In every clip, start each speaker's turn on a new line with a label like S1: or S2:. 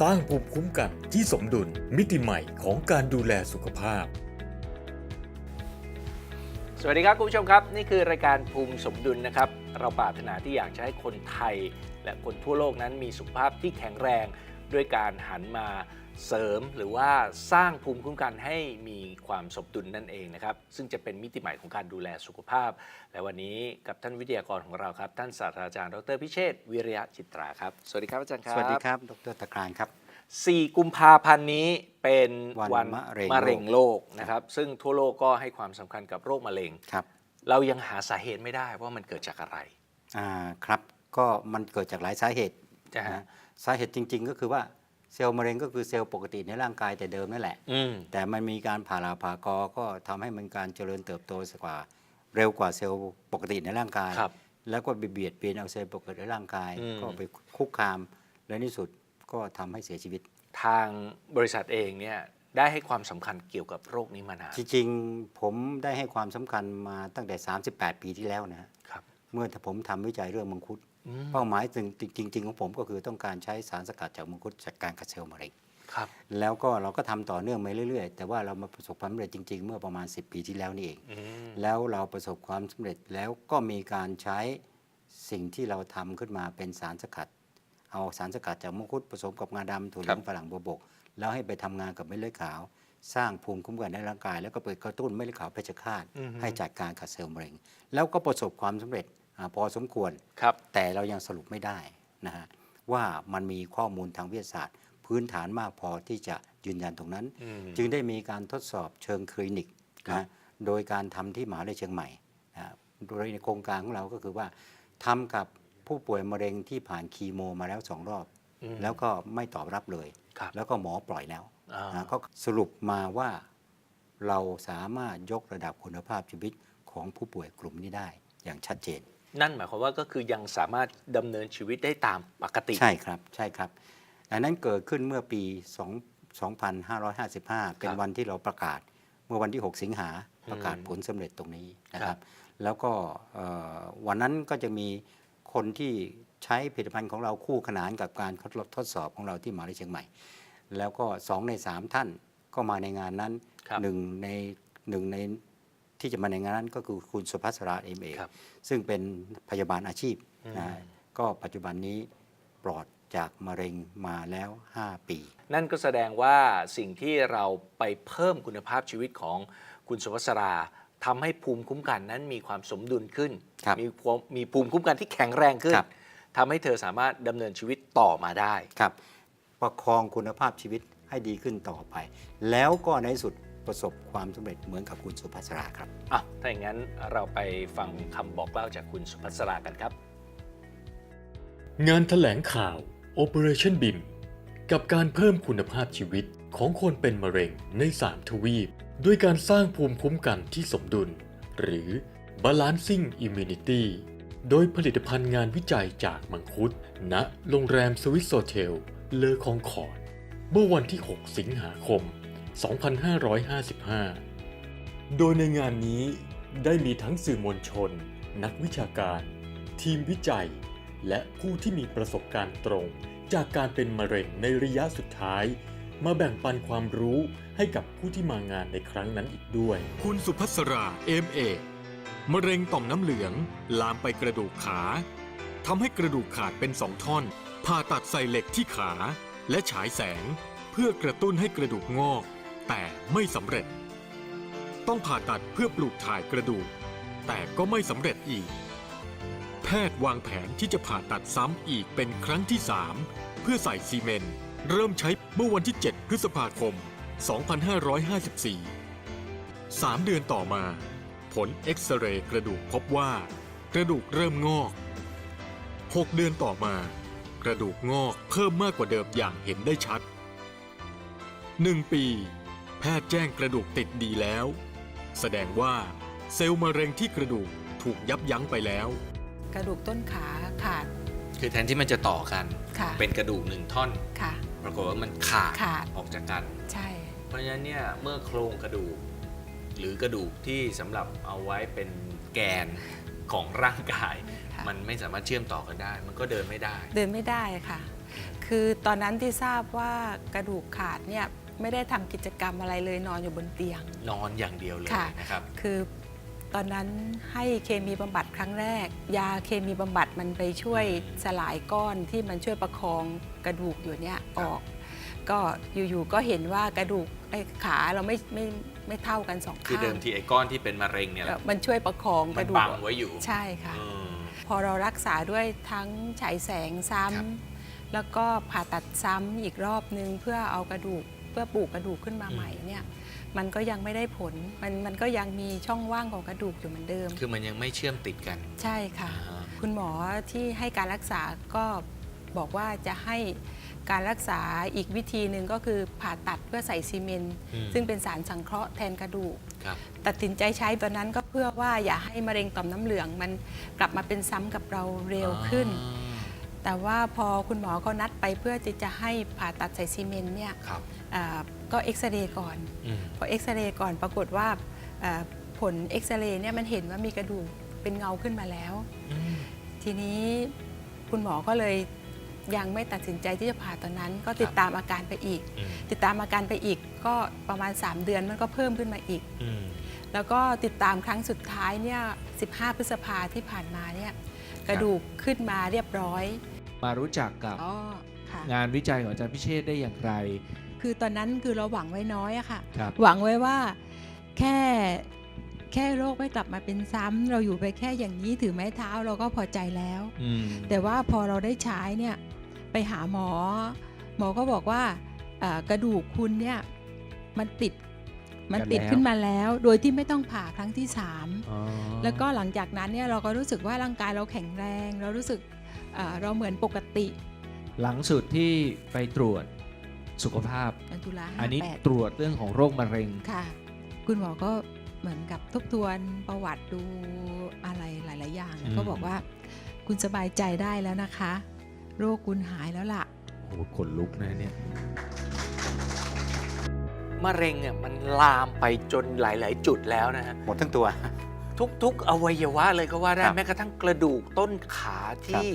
S1: สร้างภูมิคุ้มกันที่สมดุลมิติใหม่ของการดูแลสุขภาพ
S2: สวัสดีครับคุณผู้ชมครับ นี่คือรายการภูมิสมดุลนะครับ เราปรารถนาที่อยากจะให้คนไทย และคนทั่วโลกนั้นมีสุขภาพที่แข็งแรง ด้วยการหันมาเสริมหรือว่าสร้างภูมิคุ้มกันให้มีความสมดุลนั่นเองนะครับ ซึ่งจะเป็นมิติใหม่ของการดูแลสุขภาพ และวันนี้กับท่านวิทยากรของเราครับ ท่านศาสตราจารย์ดรพิเชษฐ์วิริยะจิตราครับ สวัสดีครับอาจารย์ครับ
S3: สวัสดีครับ ดรตะกรานครับ
S2: 4 กุมภาพันธ์นี้เป็น
S3: วันมะเร็ง
S2: มะเร็งโลกนะครับ ซึ่งทั่วโลกก็ให้ความสำคัญกับโรคมะเร็ง
S3: ครับ
S2: เรายังหาสาเหตุไม่ได้ว่ามันเกิดจากอะไร
S3: อ่าครับก็มันเกิดจากหลายสาเหตุ
S2: นะฮะ
S3: นะ สาเหตุจริง ๆ ก็คือว่าเซลล์มะเร็งก็คือเซลล์ปกติในร่างกายแต่เดิมนั่นแหละ
S2: อืม
S3: แต่มันมีการผ่าราผ่ากอก็ทำให้มันการเจริญเติบโตกว่า เร็วกว่าเซลล์ปกติในร่างกาย
S2: ครับ
S3: แล้วก็ไปเบียดเบียนเอาเซลล์ปกติในร่างกาย
S2: อืม
S3: ก็ไปคุกคาม และในที่สุดก็ทำให้เสียชีวิต
S2: ทางบริษัทเองเนี่ยได้ให้ความสำคัญเกี่ยวกับโรคนี้มานาน
S3: จริงๆ ผมได้ให้ความสำคัญมาตั้งแต่ 38 ปีที่แล้วนะฮะ
S2: ครับ
S3: เมื่อผมทำวิจัยเรื่องมังคุด
S2: อืม
S3: เป้าหมายจริง ๆ ของผมก็คือต้องการใช้สารสกัดจากมังคุดจัดการกับเซลล์มะเร็ง
S2: ครับ
S3: แล้วก็เราก็ทำต่อเนื่องมาเรื่อยๆ แต่ว่าเรามาประสบความสำเร็จจริง ๆ เมื่อประมาณ 10 ปีที่แล้วนี่เอง
S2: อืม
S3: แล้วเราประสบความสำเร็จแล้วก็มีการใช้สิ่งที่เราทำขึ้นมาเป็นสารสกัด เอาสารสกัดจากมังคุดผสมกับงาดำถั่วเหลืองฝรั่งบัวบก แล้วให้ไปทำงานกับเม็ดเลือดขาว สร้างภูมิคุ้มกันในร่างกาย แล้วก็ไปกระตุ้นเม็ดเลือดขาวเพชฌฆาต
S2: อือฮึ
S3: ให้จัดการกับเซลล์มะเร็ง แล้วก็ประสบความสำเร็จอา พอสมควร
S2: ครับ
S3: แต่เรายังสรุปไม่ได้นะฮะว่ามันมีข้อมูลทางวิทยาศาสตร์ พื้นฐานมากพอที่จะยืนยันตรงนั้น
S2: อืม
S3: จึงได้มีการทดสอบเชิงคลินิก
S2: ครับ
S3: นะโดยการทำที่มหาวิทยาลัยเชียงใหม่นะโดยในโครงการของเราก็คือว่าทำกับผู้ป่วยมะเร็งที่ผ่านคีโมมาแล้วสองรอบ
S2: อืม
S3: แล้วก็ไม่ตอบรับเลย
S2: ครับ
S3: แล้วก็หมอปล่อยแล้ว
S2: อ่า
S3: นะก็สรุปมาว่าเราสามารถยกระดับคุณภาพชีวิตของผู้ป่วยกลุ่มนี้ได้อย่างชัดเจน
S2: นั่นหมายความว่าก็คือยังสามารถดำเนินชีวิตได้ตามปกติ
S3: ใช่ครับใช่ครับอันนั้นเกิดขึ้นเมื่อปี2 2555 เป็นวันที่เราประกาศเมื่อวันที่ 6 สิงหาประกาศ
S2: อืม
S3: ผลสำเร็จตรงนี้นะค
S2: ครั
S3: รับบแล้วก็เอ่อวันนั้นก็จะมีคนที่ใช้ผลิตภัณฑ์ของเราคู่ขนานกับการทดลองทดสอบของเราที่มหาวิทยาลัยเชียงใหม่ แล้วก็ 2 ใน 3 ท่านก็มาในงานนั้น
S2: ครับ
S3: หนึ่งในหนึ่งใน ที่จะมาในงานนั้นก็คือคุณสุภัสราเอ็มเอ
S2: ครับ
S3: ซึ่งเป็นพยาบาลอาชีพ
S2: อืม
S3: นะก็ปัจจุบันนี้ปลอดจากมะเร็งมาแล้ว 5 ปี
S2: นั่นก็แสดงว่าสิ่งที่เราไปเพิ่มคุณภาพชีวิตของคุณสุวัสราทำให้ภูมิคุ้มกันนั้นมีความสมดุลขึ้น
S3: ครับ
S2: มีความมีภูมิคุ้มกันที่แข็งแรงขึ้น
S3: ครับ
S2: ทำให้เธอสามารถดำเนินชีวิตต่อมาได้
S3: ครับ ประคองคุณภาพชีวิตให้ดีขึ้นต่อไป แล้วก็ในที่สุด ประสบความสำเร็จเหมือนกับคุณสุภัสราครับ
S2: อะถ้าอย่างนั้นเราไปฟังคำบอกเล่าจากคุณสุภัสรากันครับ
S1: งานถแถลงข่าว Operation BIM กับการเพิ่มคุณภาพชีวิตของคนเป็นมะเร็งใน 3 ทวีป ด้วยการสร้างภูมิคุ้มกันที่สมดุล หรือ Balancing Immunity โดยผลิตภัณฑ์งานวิจัยจากมังคุดณโรงแรมสวิสโซเทล เลอคองคอร์ดเมื่อวันที่ 6 สิงหาคม 2555 โดยในงานนี้ได้มีทั้งสื่อมวลชน นักวิชาการ ทีมวิจัย และผู้ที่มีประสบการณ์ตรง จากการเป็นมะเร็งในระยะสุดท้าย มาแบ่งปันความรู้ให้กับผู้ที่มางานในครั้งนั้นอีกด้วย
S4: คุณสุภัสราเอมเอมะเร็งต่อมน้ำเหลือง ลามไปกระดูกขาทำให้กระดูกขาดเป็นสองท่อนผ่าตัดใส่เหล็กที่ขา และฉายแสง เพื่อกระตุ้นให้กระดูกงอก แต่ไม่สำเร็จ ต้องผ่าตัดเพื่อปลูกถ่ายกระดูก แต่ก็ไม่สำเร็จอีก แพทย์วางแผนที่จะผ่าตัดซ้ำอีกเป็นครั้งที่3เพื่อใส่ซีเมนต์เริ่มใช้เมื่อวันที่ 7 พฤษภาคม 2554 3 เดือนต่อมา ผลเอ็กซเรย์กระดูกพบว่า กระดูกเริ่มงอก 6 เดือนต่อมา กระดูกงอกเพิ่มมากกว่าเดิมอย่างเห็นได้ชัด 1 ปี แพทย์แจ้งกระดูกติดดีแล้ว แสดงว่าเซลล์มะเร็งที่กระดูกถูกยับยั้งไปแล้ว
S5: กระดูกต้นขาขาด
S2: คือแทนที่มันจะต่อกัน
S5: ค่ะ
S2: เป็นกระดูกหนึ่งท่อน
S5: ค่ะ
S2: ปรากฏว่ามันขาด
S5: ขาด
S2: ออกจากกัน
S5: ใช่
S2: เพราะฉะนั้นเนี่ยเมื่อโครงกระดูก หรือกระดูกที่สำหรับเอาไว้เป็นแกนของร่างกาย
S5: ค่ะ
S2: มันไม่สามารถเชื่อมต่อกันได้ มันก็เดินไม่ได้
S5: เดินไม่ได้ค่ะ คือตอนนั้นที่ทราบว่ากระดูกขาดเนี่ย ไม่ได้ทำกิจกรรมอะไรเลยนอนอยู่บนเตียง
S2: นอนอย่างเดียวเลย
S5: ค่ะ
S2: นะครับ
S5: คือตอนนั้นให้เคมีบำบัดครั้งแรก ยาเคมีบำบัดมันไปช่วยสลายก้อนที่มันช่วยประคองกระดูกอยู่เนี่ยออก ก็อยู่ๆก็เห็นว่ากระดูกไอ้ขาเราไม่ไม่ไม่เท่ากันสอง
S2: คือ
S5: ข้าง
S2: เดิมทีไอ้ก้อนที่เป็นมะเร็งเนี่ย
S5: เอ่อมันช่วยประคองก
S2: มัน
S5: ระดูก
S2: บังไว้อยู่
S5: ใช่ค่ะ
S2: อืม
S5: พอเรารักษาด้วยทั้งฉายแสงซ้
S2: ครับำ
S5: แล้วก็ผ่าตัดซ้ำอีกรอบนึงเพื่อเอากระดูกเพื่อปลูกกระดูกขึ้นมาใหม่เนี่ยมันก็ยังไม่ได้ผล มันมันก็ยังมีช่องว่างของกระดูกอยู่เหมือนเดิม
S2: คือมันยังไม่เชื่อมติดกัน
S5: ใช่ค่ะ
S2: อ่าฮะ
S5: คุณหมอที่ให้การรักษาก็บอกว่าจะให้การรักษาอีกวิธีหนึ่งก็คือผ่าตัดเพื่อใส่ซีเมนต์
S2: อืม
S5: ซึ่งเป็นสารสังเคราะห์แทนกระดูก
S2: ครับ
S5: ตัดสินใจใช้ตอนนั้นก็เพื่อว่าอย่าให้มะเร็งต่อมน้ำเหลือง มันกลับมาเป็นซ้ำกับเราเร็วขึ้น
S2: อ่า
S5: แต่ว่าพอคุณหมอเขานัดไปเพื่อที่จะให้ผ่าตัดใส่ซีเมนต์เนี่ย
S2: ครับ
S5: อ่า ก็เอ็กซเรย์ก่อน
S2: อืม
S5: พอเอ็กซเรย์ก่อนปรากฏว่าอ่าผลเอ็กซเรย์เนี่ยมันเห็นว่ามีกระดูกเป็นเงาขึ้นมาแล้ว
S2: อืม
S5: ทีนี้คุณหมอก็เลยยังไม่ตัดสินใจที่จะผ่าตอนนั้น ก็ติดตามอาการไปอีก
S2: อืม
S5: ติดตามอาการไปอีกก็ประมาณ 3 เดือนมันก็เพิ่มขึ้นมาอีก
S2: อืม
S5: แล้วก็ติดตามครั้งสุดท้ายเนี่ย15 พฤษภาที่ผ่านมาเนี่ยกระดูกขึ้นมาเรียบร้อย
S6: มารู้จักกับ
S5: อ๋อค่ะ
S6: งานวิจัยของอาจารย์พิเชษได้อย่างไร
S5: คือตอนนั้นคือเราหวังไว้น้อยอะค่ะ
S6: ครับ
S5: หวังไว้ว่าแค่แค่โรคไม่กลับมาเป็นซ้ำเราอยู่ไปแค่อย่างนี้ถือไม้เท้าเราก็พอใจแล้ว
S6: อืม
S5: แต่ว่าพอเราได้ใช้เนี่ยไปหาหมอ หมอก็บอกว่าเอ่อกระดูกคุณเนี่ยมันติดมันติดขึ้นมาแล้ว โดยที่ไม่ต้องผ่าครั้งที่สาม
S6: อ๋อ
S5: แล้วก็หลังจากนั้นเนี่ยเราก็รู้สึกว่าร่างกายเราแข็งแรง เรารู้สึกเอ่อเราเหมือนปกติ
S6: หลังสุดที่ไปตรวจ สุขภาพ
S5: เดือนตุลา
S6: อันนี้
S5: ห้าแปด
S6: ตรวจเรื่องของโรคมะเร็ง
S5: ค่ะ คุณหมอก็เหมือนกับทบทวนประวัติดูอะไรหลาย ๆ อย่าง
S6: อืม
S5: ก็บอกว่า คุณสบายใจได้แล้วนะคะ โรคคุณหายแล้วล่ะ
S6: โอ้โหขนลุกนะเนี่ย
S2: มะเร็งเนี่ยมันลามไปจนหลาย ๆ จุดแล้วนะฮะ
S3: หมดทั้งตัว
S2: ทุก ๆ อวัยวะเลยก็ว่าได้
S3: ครับ
S2: แม้กระทั่งกระดูกต้นขาที่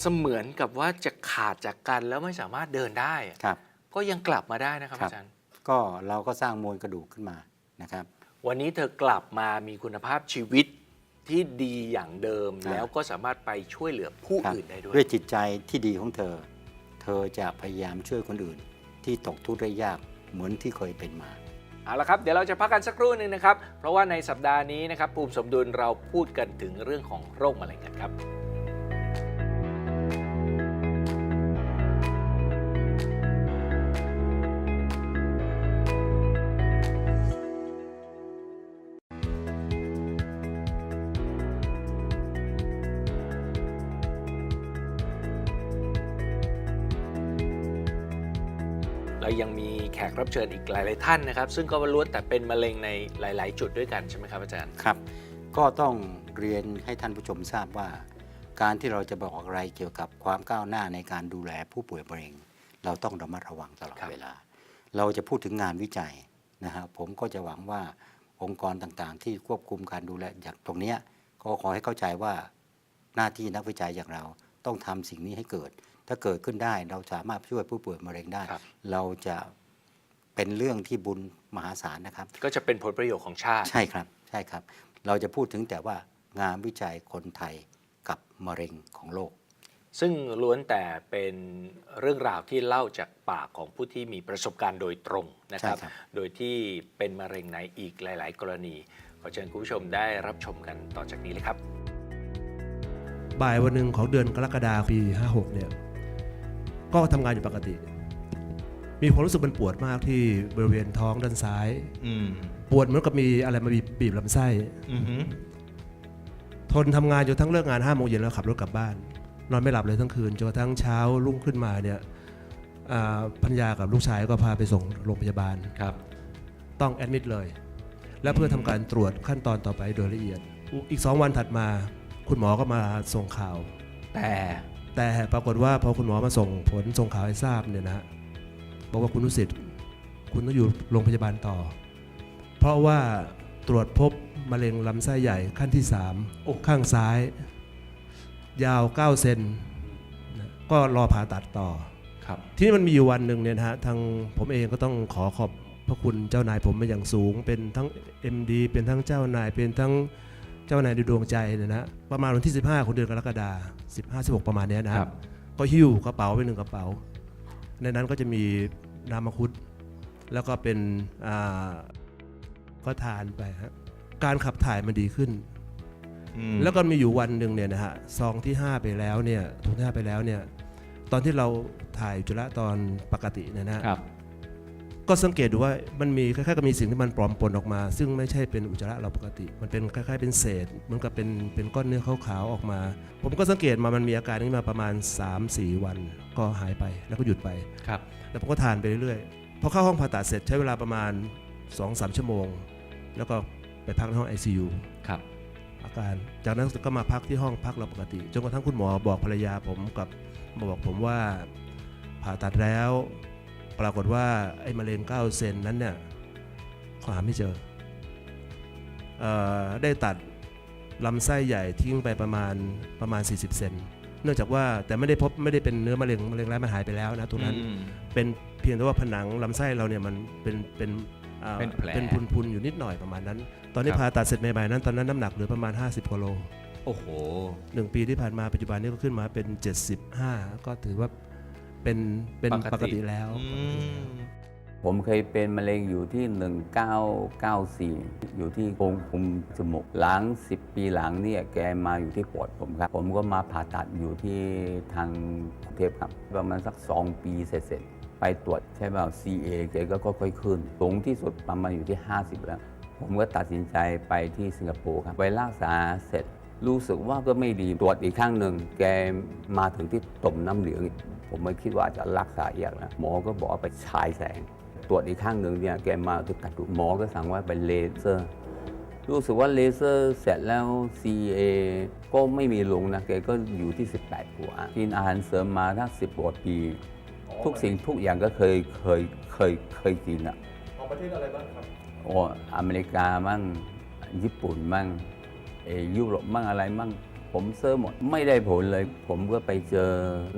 S2: เสมือนกับว่าจะขาดจากกันแล้วไม่สามารถเดินได้อะ
S3: ครับ
S2: ก็ยังกลับมาได้นะครับ
S3: ครับ
S2: อาจารย์
S3: ก็เราก็สร้างมวลกระดูกขึ้นมานะครับ
S2: วันนี้เธอกลับมามีคุณภาพชีวิตที่ดีอย่างเดิม
S3: ครับ
S2: แล้วก็สามารถไปช่วยเหลือผู้
S3: ครับ
S2: อื่นได้ด้วย
S3: ด้วยจิตใจที่ดีของเธอ เธอจะพยายามช่วยคนอื่น ที่ตกทุกข์ได้ยากเหมือนที่เคยเป็นมา
S2: เอาละครับเดี๋ยวเราจะพักกันสักครู่หนึ่งนะครับ เพราะว่าในสัปดาห์นี้นะครับภูมิสมดุลเราพูดกันถึงเรื่องของโรคมะเร็งกันครับ รับเชิญอีกหลาย ๆ ท่านนะครับ ซึ่งก็ล้วนแต่เป็นมะเร็งในหลาย ๆ จุดด้วยกันใช่ไหมครับอาจารย์
S3: ครับ ก็ต้องเรียนให้ท่านผู้ชมทราบว่า การที่เราจะบอกอะไรเกี่ยวกับความก้าวหน้าในการดูแลผู้ป่วยมะเร็ง เราต้องระมัดระวังตลอด
S2: ครับ
S3: เวลา เราจะพูดถึงงานวิจัยนะฮะผมก็จะหวังว่าองค์กรต่างๆ ที่ควบคุมการดูแลอย่างตรงเนี้ยก็ขอให้เข้าใจว่าหน้าที่นักวิจัยอย่างเราต้องทำสิ่งนี้ให้เกิด ถ้าเกิดขึ้นได้เราสามารถช่วยผู้ป่วยมะเร็งได้
S2: ครับ
S3: เราจะ เป็นเรื่องที่บุญมหาศาลนะครับ
S2: ก็จะเป็นผลประโยชน์ของชาติ
S3: ใช่ครับใช่ครับ เราจะพูดถึงแต่ว่างานวิจัยคนไทยกับมะเร็งของโลก
S2: ซึ่งล้วนแต่เป็นเรื่องราวที่เล่าจากปากของผู้ที่มีประสบการณ์โดยตรงนะครับ
S3: ใช่ครับ
S2: โดยที่เป็นมะเร็งในอีกหลาย ๆ กรณี ขอเชิญคุณผู้ชมได้รับชมกันต่อจากนี้เลยครับ
S7: บ่ายวันหนึ่งของเดือนกรกฎาคมปี 56 เนี่ย ก็ทำงานอยู่ปกติ มีความรู้สึกมันปวดมากที่บริเวณท้องด้านซ้าย
S6: อืม
S7: ปวดเหมือนกับมีอะไรมาบีบบีบลำไส้
S6: อือหือ
S7: ทนทำงานจนทั้งเลิกงาน5โมงเย็นแล้วขับรถกลับบ้าน นอนไม่หลับเลยทั้งคืนจนกระทั่งเช้ารุ่งขึ้นมาเนี่ยอ่าพัญญากับลูกชายก็พาไปส่งโรงพยาบาล
S6: ครับ
S7: ต้องแอดมิดเลย และเพื่อทำการตรวจขั้นตอนต่อไปโดยละเอียด อีก 2 วันถัดมา คุณหมอก็มาส่งข่าว
S2: แต่
S7: แต่ปรากฏว่าพอคุณหมอมาส่งผลส่งข่าวให้ทราบเนี่ยนะฮะ บอกว่าคุณนุสิทธิ์คุณต้องอยู่โรงพยาบาลต่อ เพราะว่าตรวจพบมะเร็งลำไส้ใหญ่ขั้นที่3ข้างซ้าย ยาว 9 เซนนะก็รอผ่าตัดต่อ
S2: ครับ
S7: ทีนี้มันมีอยู่วันหนึ่งเนี่ยนะฮะทางผมเองก็ต้องขอขอบพระคุณเจ้านายผมเป็นอย่างสูง เป็นทั้ง MD เป็นทั้งเจ้านายเป็นทั้งเจ้านายในดวงใจเนี่ยนะประมาณวันที่ 15ของเดือนกรกฎาคม15 16 ประมาณเนี้ยนะ
S2: ค
S7: ค
S2: รั
S7: รับบก็หิ้วกระเป๋าไปหนึ่งกระเป๋า ในนั้นก็จะมีน้ำมังคุดแล้วก็เป็นอ่าก็ทานไปฮะการขับถ่ายมันดีขึ้น แล้วก็มีอยู่วันหนึ่งเนี่ยนะฮะซองที่ 5 ไปแล้วเนี่ยถุงที่5ไปแล้วเนี่ยตอนที่เราถ่ายอุจจาระตอนปกติเนี่ยนะฮะ
S2: ครับ
S7: ก็สังเกตดูว่ามันมีคล้ายๆกับมีสิ่งที่มันปลอมปนออกมา ซึ่งไม่ใช่เป็นอุจจาระเราปกติ มันเป็นคล้ายๆเป็นเศษเหมือนกับเป็นเป็นก้อนเนื้อขาวๆออกมา ผมก็สังเกตมามันมีอาการนี้มาประมาณ 3-4 วัน ก็หายไปแล้วก็หยุดไป
S2: ครับ
S7: แล้วผมก็ทานไปเรื่อยๆพอเข้าห้องผ่าตัดเสร็จใช้เวลาประมาณ 2-3 ชั่วโมง แล้วก็ไปพักในห้อง ICU
S2: ครับ
S7: อาการ จากนั้นก็มาพักที่ห้องพักเราปกติจนกระทั่งคุณหมอบอกภรรยาผมกับมาบอกผมว่าผ่าตัดแล้ว ปรากฏว่าไอ้มะเร็ง9เซนนั้นเนี่ยเขาหาไม่เจอเออได้ตัดลำไส้ใหญ่ทิ้งไปประมาณประมาณ 40 เซนเนื่องจากว่าแต่ไม่ได้พบไม่ได้เป็นเนื้อมะเร็งมะเร็งร้ายมันหายไปแล้วนะตรงนั้น
S2: อืม
S7: เป็นเพียงแต่ว่าผนังลำไส้เราเนี่ยมันเป็นเป็นอ่า
S2: เป็นแผล
S7: เป็นพุนๆอยู่นิดหน่อยประมาณนั้น ตอนนี้
S2: ครับ
S7: ผ่าตัดเสร็จใหม่ๆนั้น ตอนนั้นน้ำหนักเหลือประมาณ 50กิโล
S2: โอ้โห
S7: หนึ่งปีที่ผ่านมาปัจจุบันนี้ก็ขึ้นมาเป็น 75 ก็ถือว่า เป็นเป็น
S2: ป
S7: ป
S2: ก
S7: ก
S2: ติ
S7: ติแล้ว
S2: อืม
S8: ผมเคยเป็นมะเร็งอยู่ที่ 1994 อยู่ที่โพรงคุมจมูกหลัง 10 ปีหลังเนี่ยแกมาอยู่ที่ปอดผมครับ ผมก็มาผ่าตัดอยู่ที่ทางกรุงเทพครับ ประมาณสัก 2 ปีเสร็จๆไปตรวจใช่เปล่า CA แกก็ค่อยๆขึ้น สูงที่สุดประมาณอยู่ที่ 50 แล้ว ผมก็ตัดสินใจไปที่สิงคโปร์ครับ ไปรักษาเสร็จ รู้สึกว่าก็ไม่ดีตรวจอีกครั้งหนึ่ง แกมาถึงที่ต่มน้ำเหลืองอีกผมไม่คิดว่าจะรักษาอีกนะหมอก็บอกว่าไปฉายแสง ตรวจอีกครั้งหนึ่งเนี่ยแกมาที่กระดูกหมอก็สั่งว่าไปเลเซอร์ รู้สึกว่าเลเซอร์เสร็จแล้ว CA ก็ไม่มีลงนะแกก็อยู่ที่ 18กว่ากินอาหารเสริมมาทั้ง10กว่าปี ทุกสิ่งทุกอย่างก็เคยเคยเคยเคยกินอะ
S7: ของประเทศอะไรบ้างครับ
S8: โอ้อเมริกามั่งญี่ปุ่นมั่งเออ ยุโรปมั่งอะไรมั่งผมเซอร์หมดไม่ได้ผลเลย ผมก็ไปเจอ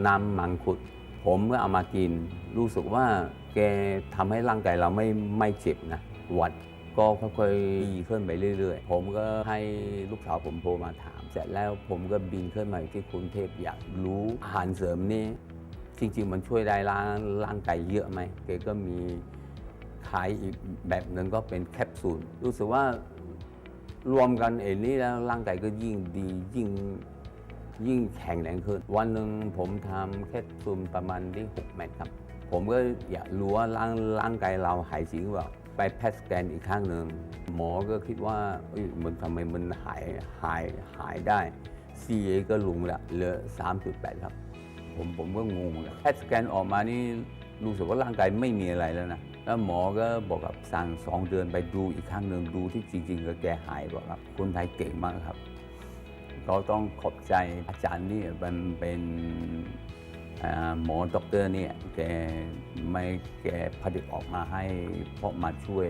S8: น้ำมังคุด ผมก็เอามากิน รู้สึกว่าแกทำให้ร่างกายเราไม่ไม่เจ็บนะหวัดก็ค่อยๆดีขึ้นไปเรื่อยๆ ผมก็ให้ลูกสาวผมโทรมาถาม เสร็จแล้วผมก็บินขึ้นมาที่กรุงเทพอยากรู้อาหารเสริมนี่จริงๆ มันช่วยได้ร่างร่างกายเยอะไหมแกก็มีขายอีกแบบหนึ่งก็เป็นแคปซูลรู้สึกว่า รวมกันเอ็นนี้แล้วร่างกายก็ยิ่งดียิ่งยิ่งแข็งแรงขึ้น วันหนึ่งผมทำแคปซูลประมาณที่6เม็ดครับ ผมก็อยากรู้ว่าร่างร่างกายเราหายจริงหรือเปล่าไปแพทสแกนอีกข้างหนึ่งหมอก็คิดว่าเอ้ยมันทำไมมันหายหายหายได้ CA ก็ลงละเหลือ 3.8 ครับ ผมผมก็งงเลยแพทสแกนออกมานี่รู้สึกว่าร่างกายไม่มีอะไรแล้วนะ แล้วหมอก็บอกกับสั่งสองเดือนไปดูอีกครั้งหนึ่งดูที่จริงๆก็แกหายบอกครับคนไทยเก่งมากครับก็ต้องขอบใจอาจารย์นี่มันเป็นหมอด็อกเตอร์เนี่ยแกไม่แกผลิตออกมาให้เพราะมาช่วย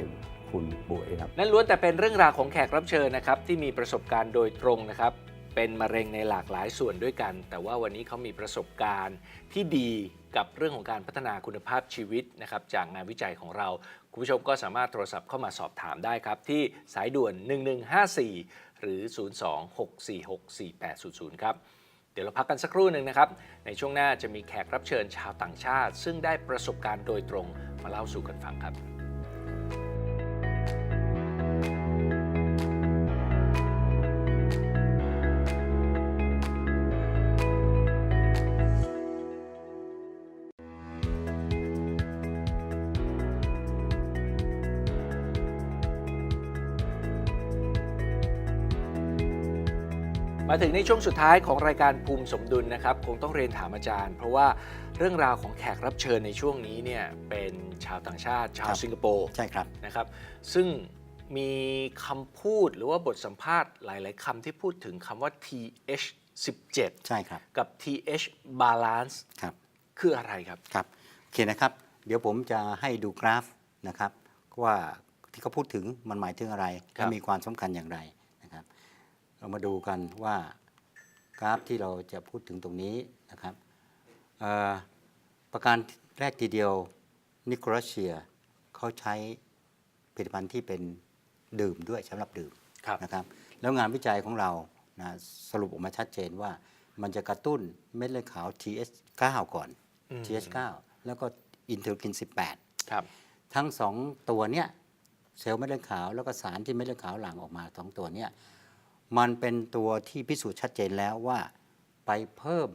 S8: คุณป่วยครับ
S2: นั่นล้วนแต่เป็นเรื่องราวของแขกรับเชิญนะครับ ที่มีประสบการณ์โดยตรงนะครับ เป็นมะเร็งในหลากหลายส่วนด้วยกัน แต่ว่าวันนี้เขามีประสบการณ์ที่ดี กับเรื่องของการพัฒนาคุณภาพชีวิตนะครับจากงานวิจัยของเรา คุณผู้ชมก็สามารถโทรศัพท์เข้ามาสอบถามได้ครับ ที่สายด่วน 1154 หรือ 026464800 ครับ เดี๋ยวเราพักกันสักครู่หนึ่งนะครับ ในช่วงหน้าจะมีแขกรับเชิญชาวต่างชาติ ซึ่งได้ประสบการณ์โดยตรงมาเล่าสู่กันฟังครับ มาถึงในช่วงสุดท้ายของรายการภูมิสมดุลนะครับ คงต้องเรียนถามอาจารย์ เพราะว่าเรื่องราวของแขกรับเชิญในช่วงนี้เนี่ยเป็นชาวต่างชาติ ชาว
S3: ครับ
S2: สิงคโปร์
S3: ใช่ครับ
S2: นะครับ ซึ่งมีคำพูดหรือว่าบทสัมภาษณ์หลาย ๆคำที่พูดถึงคำว่า th 17
S3: ใช่ครับ
S2: กับ th balance
S3: ครับ
S2: คืออะไรครับ
S3: ครับโอเคนะครับ เดี๋ยวผมจะให้ดูกราฟนะครับ ว่าที่เขาพูดถึงมันหมายถึงอะไร
S2: ครั
S3: และ
S2: บ
S3: มีความสำคัญอย่างไรนะครับ เรามาดูกันว่ากราฟที่เราจะพูดถึงตรงนี้นะครับเอ่อประการแรกทีเดียวนิโคลัสเชียเขาใช้ผลิตภัณฑ์ที่เป็นดื่มด้วยสำหรับดื่ม
S2: ครับ
S3: นะครับ แล้วงานวิจัยของเรานะสรุปออกมาชัดเจนว่ามันจะกระตุ้นเม็ดเลือดขาว TH9 ก่อน
S2: อืม
S3: TH9 แล้วก็อินเทอร์กิน 18
S2: ครับ
S3: ทั้งสองตัวเนี้ยเซลล์เม็ดเลือดขาวแล้วก็สารที่เม็ดเลือดขาวหลั่งออกมาสองตัวเนี้ย มันเป็นตัวที่พิสูจน์ชัดเจนแล้วว่าไปเพิ่ม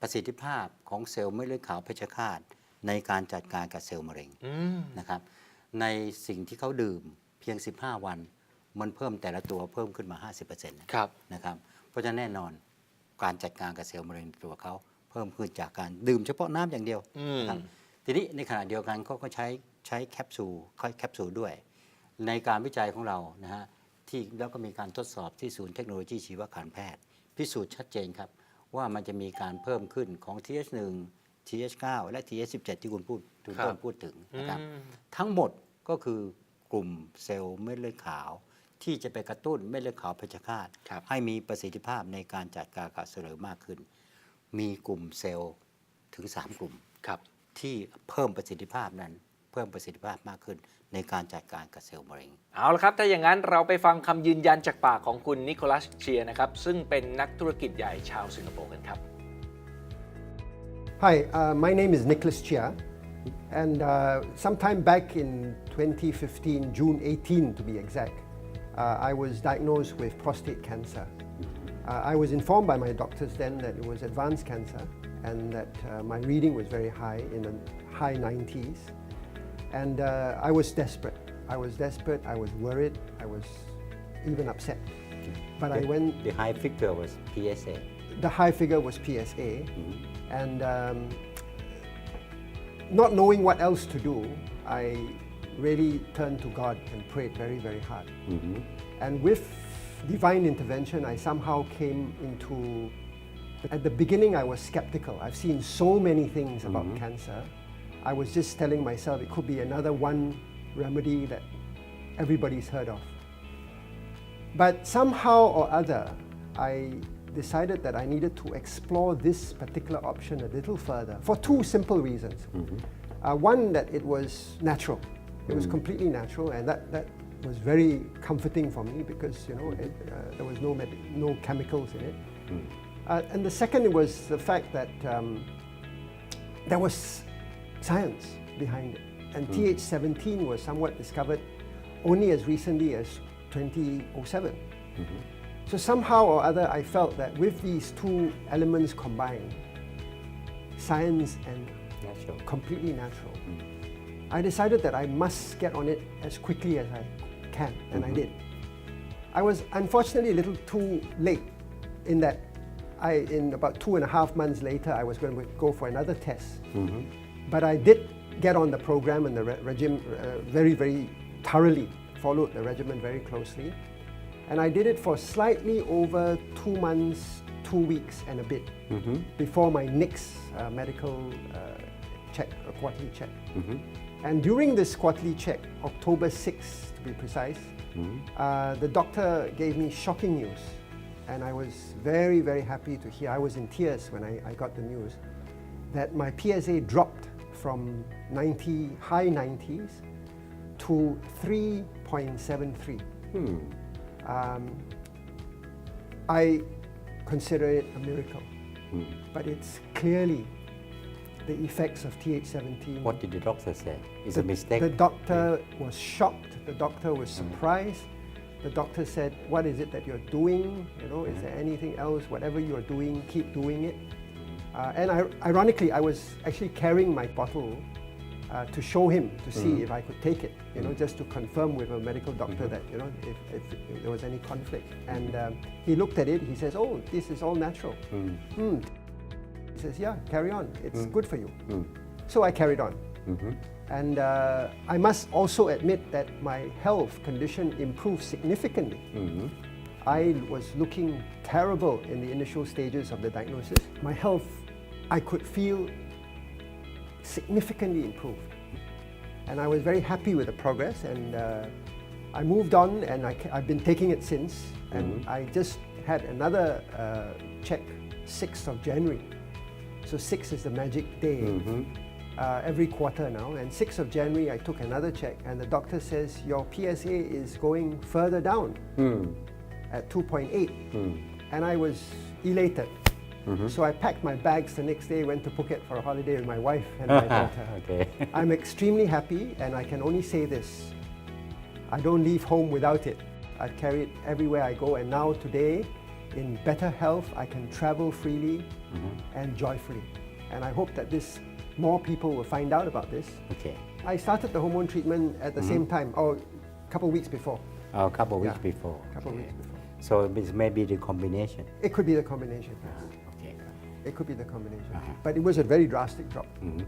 S3: ประสิทธิภาพของเซลล์เม็ดเลือดขาวเพชฌฆาตในการจัดการกับเซลล์มะเร็ง
S2: อืม
S3: นะครับ ในสิ่งที่เขาดื่มเพียง 15 วัน มันเพิ่มแต่ละตัวเพิ่มขึ้นมา 50%นะครับนะครับ เพราะฉะนั้นแน่นอนการจัดการกับเซลล์มะเร็งในตัวเขาเพิ่มขึ้นจากการดื่มเฉพาะน้ำอย่างเดียว
S2: อืม
S3: นะครับทีนี้ในขณะเดียวกันเขาก็ใช้ใช้แคปซูลแคปซูลด้วย ในการวิจัยของเรานะฮะ ที่แล้วก็มีการทดสอบที่ศูนย์เทคโนโลยีชีวการแพทย์ พิสูจน์ชัดเจนครับ ว่ามันจะมีการเพิ่มขึ้นของ TH1 TH9 และ TH17 ที่คุณพูดคุณ
S2: ครับ
S3: ต้นพูดถึงนะครับ
S2: อืม
S3: ทั้งหมดก็คือกลุ่มเซลล์เม็ดเลือดขาว ที่จะไปกระตุ้นเม็ดเลือดขาวเพชฌฆาต
S2: ครับ
S3: ให้มีประสิทธิภาพในการจัดการกับเซลล์มากขึ้น มีกลุ่มเซลล์ถึง 3 กลุ่ม
S2: ครับ
S3: ที่เพิ่มประสิทธิภาพนั้น เพิ่มประสิทธิภาพมากขึ้น ในการจัดการกับเซลล์มะเร็ง
S2: เอาละครับ ถ้าอย่างนั้นเราไปฟังคำยืนยันจากปากของคุณนิโคลัสเชียนะครับ ซึ่งเป็นนักธุรกิจใหญ่ชาวสิงคโปร์กันครับ
S9: Hi, uh, my name is Nicholas Chia, and uh, sometime back in 2015, June 18 to be exact, uh, I was diagnosed with prostate cancer. Uh, I was informed by my doctors then that it was advanced cancer and that uh, my reading was very high, in the high 90s. And uh, I was desperate. I was desperate, I was worried, I was even upset. But I went
S3: The high figure was PSA
S9: the high figure was PSA, and um, not knowing what else to do, I really turned to God and prayed very, very hard. And with divine intervention, I somehow came into. At the beginning, I was skeptical. I've seen so many things about cancer. I was just telling myself it could be another one remedy that everybody's heard of. But somehow or other, I decided that I needed to explore this particular option a little further for two simple reasons. Uh, one, that it was natural. It was completely natural, and that, that was very comforting for me because you know it, uh, there was no med- no chemicals in it. Uh, and the second was the fact that um, there was science behind it. And hmm. TH17 was somewhat discovered only as recently as 2007. Mm-hmm. So somehow or other, I felt that with these two elements combined, science and
S3: natural
S9: completely natural, hmm. I decided that I must get on it as quickly as I can, and I mm-hmm. did. I was unfortunately a little too late in that I, in about two and a half months later, I was going to go for another test. Mm-hmm. But I did get on the program and the re- regime uh, very, very thoroughly, followed the regimen very closely. And I did it for slightly over two months, two weeks and a bit before my next uh, medical uh, check, a quarterly check. And during this quarterly check, October 6th to be precise, uh, the doctor gave me shocking news. And I was very, very happy to hear. I was in tears when I, I got the news that my PSA dropped from 90, high 90s to 3.73. Hmm. Um, I consider it a miracle, hmm. but it's clearly the effects of TH17.
S3: What did the doctor say? It's
S9: the,
S3: a mistake.
S9: The doctor was shocked. The doctor was hmm. surprised. The doctor said, "What is it that you're doing? You know, is there anything else? Whatever you're doing, keep doing it." Uh, and I, ironically, I was actually carrying my bottle uh, to show him to see
S3: Mhm.
S9: if I could take it, you know, just to confirm with a medical doctor that you know if, if, there was any conflict. And um, he looked at it. He says, "Oh, this is all natural."
S3: Mm.
S9: Hmm. He says, "Yeah, carry on. It's
S3: Mm.
S9: good for you."
S3: Mm.
S9: So I carried on.
S3: Mhm.
S9: And uh, I must also admit that my health condition improved significantly.
S3: Mhm.
S9: I was looking terrible in the initial stages of the diagnosis. My health, I could feel significantly improved. And I was very happy with the progress and uh, I moved on and I, have been taking it since. And
S3: Mhm.
S9: I just had another uh, check 6th of January. So 6 is the magic day
S3: Mhm.
S9: uh, every quarter now. And 6th of January, I took another check, and the doctor says your PSA is going further down
S3: Mm.
S9: at 2.8.
S3: Mm.
S9: And I was elated.
S3: Mhm.
S9: So I packed my bags the next day, went to Phuket for a holiday with my wife and my daughter.
S3: okay.
S9: I'm extremely happy, and I can only say this I don't leave home without it. I carry it everywhere I go, and now today, in better health, I can travel freely
S3: Mhm.
S9: and joyfully. And I hope that this more people will find out about this.
S3: Okay.
S9: I started the hormone treatment at the
S3: Mhm.
S9: same time, or a couple of weeks before.
S3: A couple of weeks
S9: Yeah.
S3: before.
S9: A couple of
S3: okay.
S9: weeks before.
S3: So it's maybe the combination.
S9: It could be the combination, yes. It could be the combination.
S3: Uh-huh.
S9: But it was a very drastic drop.
S3: Mhm.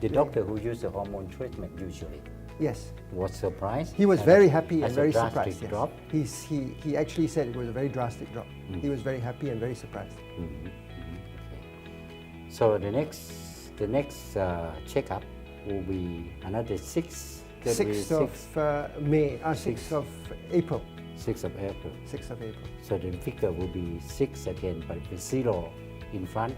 S3: The doctor who used the hormone treatment usually
S9: Yes.
S3: was surprised.
S9: He was very happy and very surprised. Yes.
S3: Drop.
S9: He's, he, he actually said it was a very drastic drop.
S3: Mm.
S9: He was very happy and very surprised.
S3: Mhm, mhm, okay. So the next the next uh, checkup will be another six. that will be
S9: 6th of uh, May, uh, 6th of April.
S3: 6th of April.
S9: 6th of April.
S3: So the figure will be six again, but with zero in front.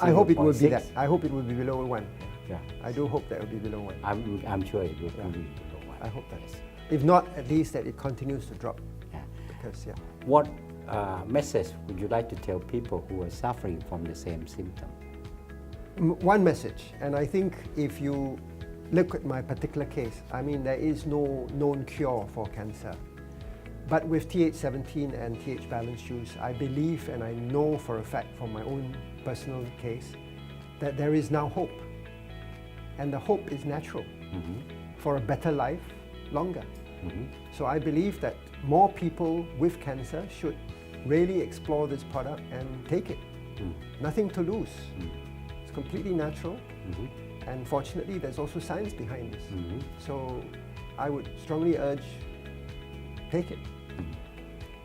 S9: I hope it will be
S3: 0.6.
S9: that. I hope it will be below one.
S3: Yeah,
S9: I do hope that it will be below one.
S3: I'm, I'm sure it will
S9: Yeah.
S3: be below one.
S9: I hope that.
S3: Yes.
S9: If not, at least that it continues to drop.
S3: Yeah.
S9: Because, yeah.
S3: What uh, message would you like to tell people who are suffering from the same symptom?
S9: M- one message, and I think if you look at my particular case, I mean, there is no known cure for cancer. But with TH17 and TH balance juice, I believe and I know for a fact from my own personal case that there is now hope. And the hope is natural
S3: Mhm,
S9: for a better life longer.
S3: mhm.
S9: So I believe that more people with cancer should really explore this product and take it.
S3: Mm.
S9: Nothing to lose.
S3: Mm.
S9: It's completely natural.
S3: Mhm,
S9: And fortunately, there's also science behind this.
S3: mhm.
S9: So I would strongly urge take it.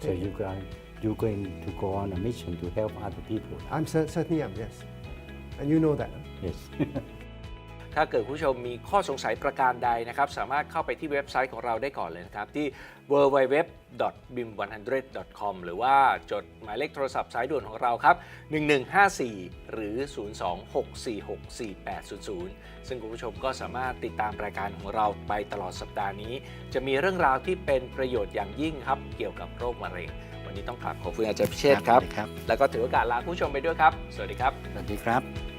S3: So you guys, you're going to go on a mission to help other people.
S9: I'm cer- certainly am, yes. And you know that.
S3: Yes.
S2: ถ้าเกิดคุณผู้ชมมีข้อสงสัยประการใดนะครับ สามารถเข้าไปที่เว็บไซต์ของเราได้ก่อนเลยนะครับ ที่ www.bim100.com หรือว่าจดหมายเลขโทรศัพท์สายด่วนของเราครับ 1154 หรือ 026464800 ซึ่งคุณผู้ชมก็สามารถติดตามรายการของเราไปตลอดสัปดาห์นี้ จะมีเรื่องราวที่เป็นประโยชน์อย่างยิ่งครับ เกี่ยวกับโรคมะเร็งวันนี้ต้องกราบขอบคุณอาจารย์พิเชษฐ์ครับ
S3: ครับ
S2: แล้วก็ถือโอกาสลาคุณผู้ชมไปด้วยครับ สวัสดีครับ
S3: สวัสดีครับ